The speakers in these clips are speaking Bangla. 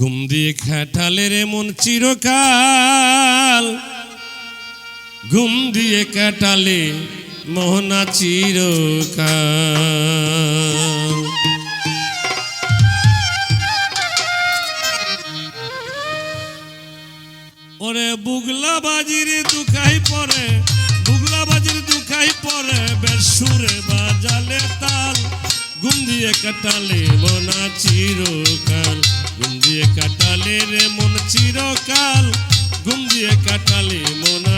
ঘুম দিয়ে খাটালের মন চিরকাল। ঘুম দিয়ে কাটালে মোহনা চিরকাল। ওরে বুগলা বাজির দুখাই পরে, বুগলা বাজির দুখাই পরে বেশ সুরে বাজালে তাল ঘুম দিয়ে কাটালে মনা চিরকাল। ঘুম দিয়ে কাটালে রে মন চিরকাল। ঘুম দিয়ে কাটালে মনা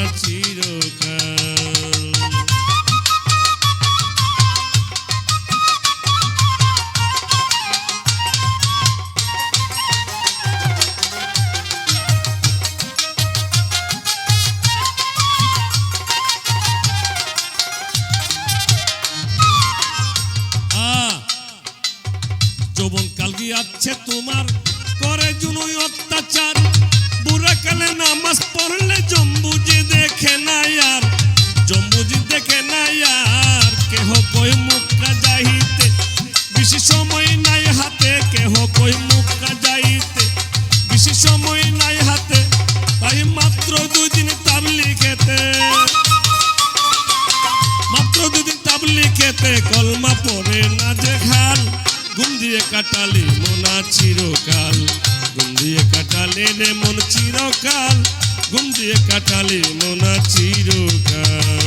কাল গিয়াচ্ছে তোমার। করে জুনুই অত্যাচার। বুড়া কালে নামাজ পড়লে জম্বুজি দেখে না আর। জম্বুজি দেখে না আর। কেহ কই মুখা যাইতে। বেশি সময় নাই হাতে, কেহ কই মুখা যাইতে। বেশি সময় নাই হাতে, তাই মাত্র দুদিন তাবলি খেতে। মাত্র দুদিন তাবলি খেতে, কলমা পড়ে না যে খাল। ঘুম দিয়ে কাটালে মোনা চিরকাল। ঘুম দিয়ে কাটালে রে মন চিরকাল। ঘুম দিয়ে কাটালে মোনা চিরকাল।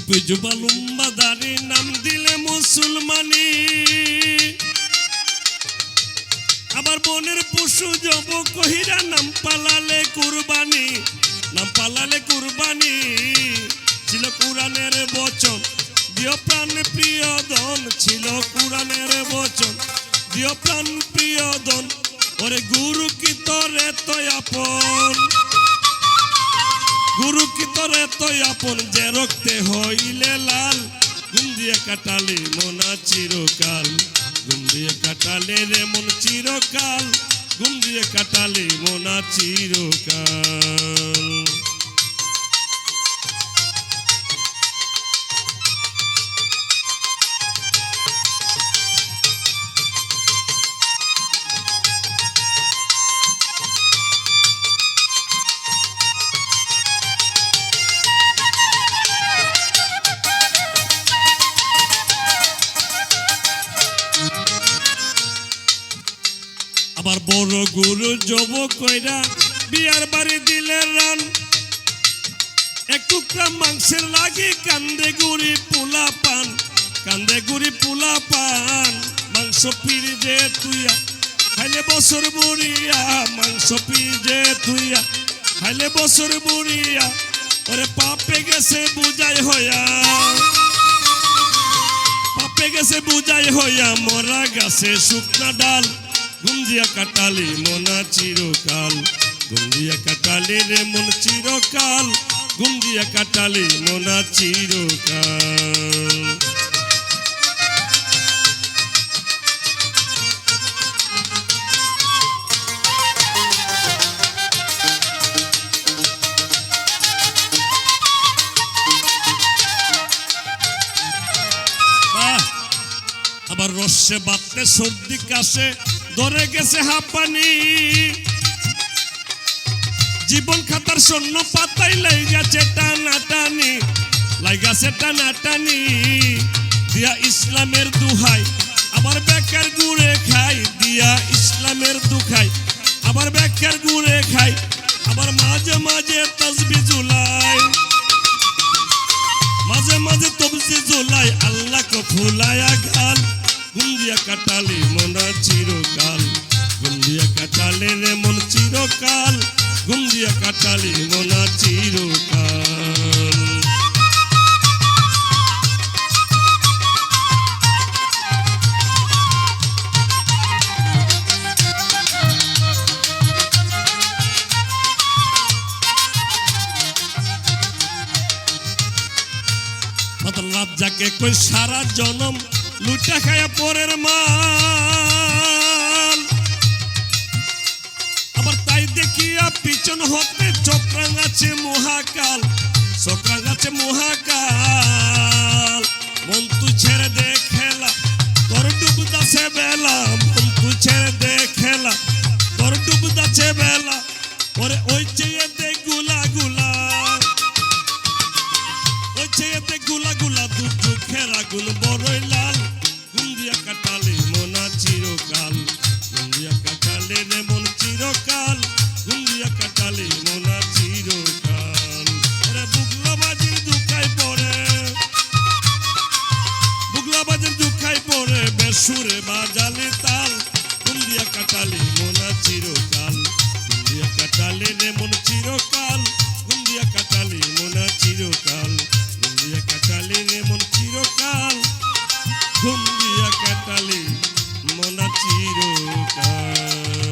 টুপে জুবা লম্বা নাম দিলে মুসলমানি। আবার বনের পশু জব কহিরা নাম পালালে কুরবানি, নাম পালালে কুরবানি। ছিল কোরআনের বচন দিও প্রাণ প্রিয় ধন, ছিল কোরআনের বচন দিও প্রাণ প্রিয় ধন। ওরে গুরু কি তোরে তো আপন গুরু কি তরে তৈ আপন যে রক্তে হইলে লাল? ঘুম দিয়ে কাটালে মনা চিরকাল। ঘুম দিয়ে কাটালে রে মন চিরকাল। ঘুম দিয়ে কাটালে মনা চিরকাল। আবার বড় গুরু জব কইরা বিয়ার বাড়ি দিলে রান। এক টুকরা মাংসের লাগে কান্দে গুড়ি পোলা পান, কান্দে গুড়ি পোলা পান। মাংস পিড়ি যে তুইয়া, খাইলে বছর বুড়িয়া মাংস পিড়ি যে তুইয়া, খাইলে বছর বুড়িয়া ওরে পাপে গেছে বুঝাই হইয়া। পাপে গেছে বুঝাই হইয়া, মরা গাছে শুকনা ডাল। ঘুম দিয়া কাটালি মনা চিরকাল। ঘুম দিয়া কাটালি রে মন চিরকাল। ঘুম দিয়া কাটালি মনা চিরকাল! আবার রসে বাতলে সর্দি কাশে। ধরে গেছে হাঁপানি। জীবন খাতার শূন্য পাতাই লাই টানা টানি লাইগাছে টানা টানি দিয়া ইসলামের দুহাই, আবার বেকার গুড়ে খাই। দিয়া ইসলামের দুখাই, আবার বেকার গুড়ে খাই। আবার মাঝে মাঝে তসবি জুলাই মাঝে মাঝে তবজি জোলাই আল্লাহকে ফুলায়া গাল গুন্দিয়া কাটালে মনা চিরকাল। গুন্দিয়া কাটালে রে মন চিরকাল। গুন্দিয়া কাটালে মনা চিরকাল। যাকে কই সারা জনম লুটা খায়া পরের মাল। আবার তাই দেখিয়া পিছন হতে চক্রাং আছে মহাকাল চক্রাং আছে মহাকাল। মন তু ছেড়ে দে তোর ডুবদাছে বেলা। মন তু ছেড়ে দে খেলা, তোর ডুবদাছে বেলা। ওরে ওই চেয়ে বেসুরে বাজালে তাল গুন্দিয়া কাটালে মোনা চিরকাল। গুন্দিয়া কাটালে রে মন চিরকাল গুন্দিয়া কাটালে মোনা চিরকাল। গুন্দিয়া কাটালে রে মন চিরকাল ঘুম দিয়া কাটালে মোনা চিরকাল।